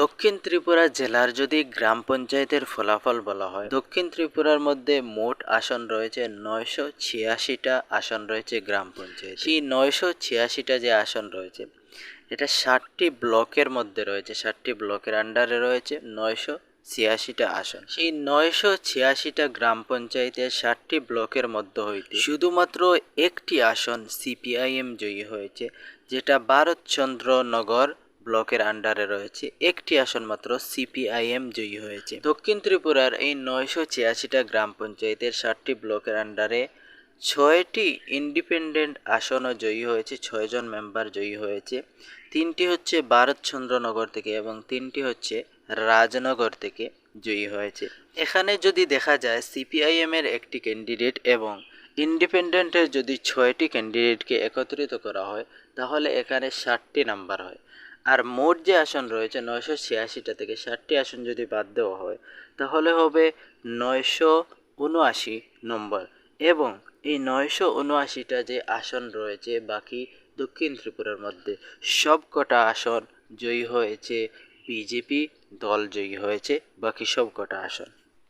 দক্ষিণ ত্রিপুরা জেলার যদি গ্রাম পঞ্চায়েতের ফলাফল বলা হয়, দক্ষিণ ত্রিপুরার মধ্যে মোট আসন রয়েছে নয়শো ছিয়াশিটা আসন রয়েছে গ্রাম পঞ্চায়েত। সেই নয়শো ছিয়াশিটা যে আসন রয়েছে, এটা ষাটটি ব্লকের মধ্যে রয়েছে, ষাটটি ব্লকের আন্ডারে রয়েছে নয়শো ছিয়াশিটা আসন। সেই নয়শো ছিয়াশিটা গ্রাম পঞ্চায়েতের ষাটটি ব্লকের মধ্যে হইতে শুধুমাত্র একটি আসন সিপিআইএম জয়ী হয়েছে, যেটা ভারতচন্দ্র নগর ব্লকের আন্ডারে রয়েছে। একটি আসন মাত্র সিপিআইএম জয়ী হয়েছে। দক্ষিণ ত্রিপুরার এই নয়শো ছিয়াশিটা গ্রাম পঞ্চায়েতের ষাটটি ব্লকের আন্ডারে ছয়টি ইন্ডিপেন্ডেন্ট আসনও জয়ী হয়েছে, ছয়জন মেম্বার জয়ী হয়েছে। তিনটি হচ্ছে ভারতচন্দ্রনগর থেকে এবং তিনটি হচ্ছে রাজনগর থেকে জয়ী হয়েছে। এখানে যদি দেখা যায় সিপিআইএমের একটি ক্যান্ডিডেট এবং ইন্ডিপেন্ডেন্টের যদি ছয়টি ক্যান্ডিডেটকে একত্রিত করা হয়, তাহলে এখানে ষাটটি নাম্বার হয়। আর মোট যে আসন রয়েছে নয়শো ছিয়াশিটা থেকে ষাটটি আসন যদি বাদ দেওয়া হয়, তাহলে হবে নয়শো উনআশি নম্বর। এবং এই নয়শো উনআশিটা যে আসন রয়েছে বাকি দক্ষিণ ত্রিপুরার মধ্যে সব কটা আসন জয়ী হয়েছে, বিজেপি দল জয়ী হয়েছে, বাকি সব কটা আসন।